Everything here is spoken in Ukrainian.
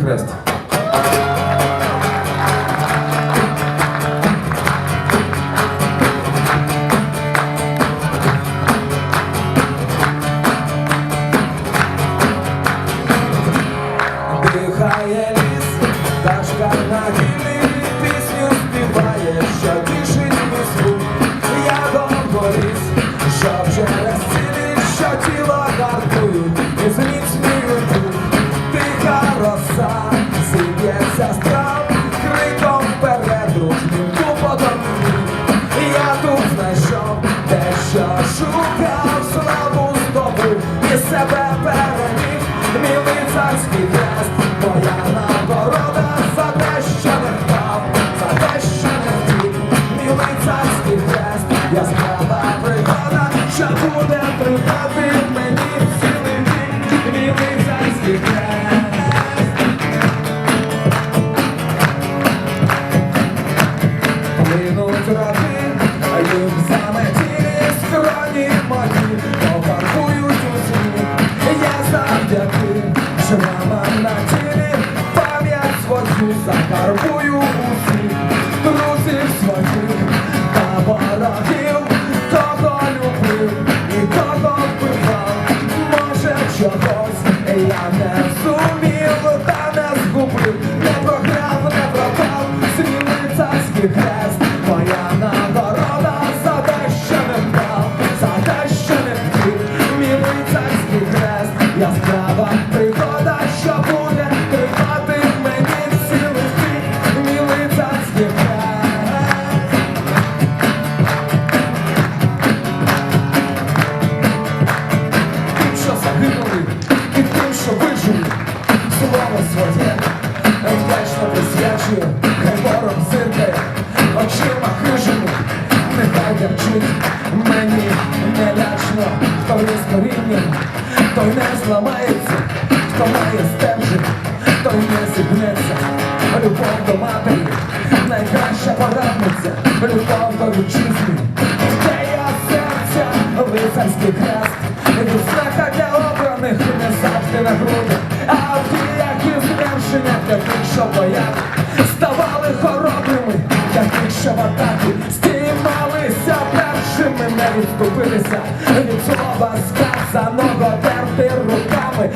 Хрест. Дякую. висоті, вдячно присвячую гемором зирки, очима хижими, нехай вчить мені нелячно, хто є з той не зламається, хто має стержить, той не зібнеться, любов до матері, найкраща порадниця, любов до вітчизни, де я серця, лицарський хрест, від знака для обраних не завжди на грудах що бояти, ставали хоробрими, як більше в атаку Стіймалися першими, не відступилися. Від слова сказаного терти руками.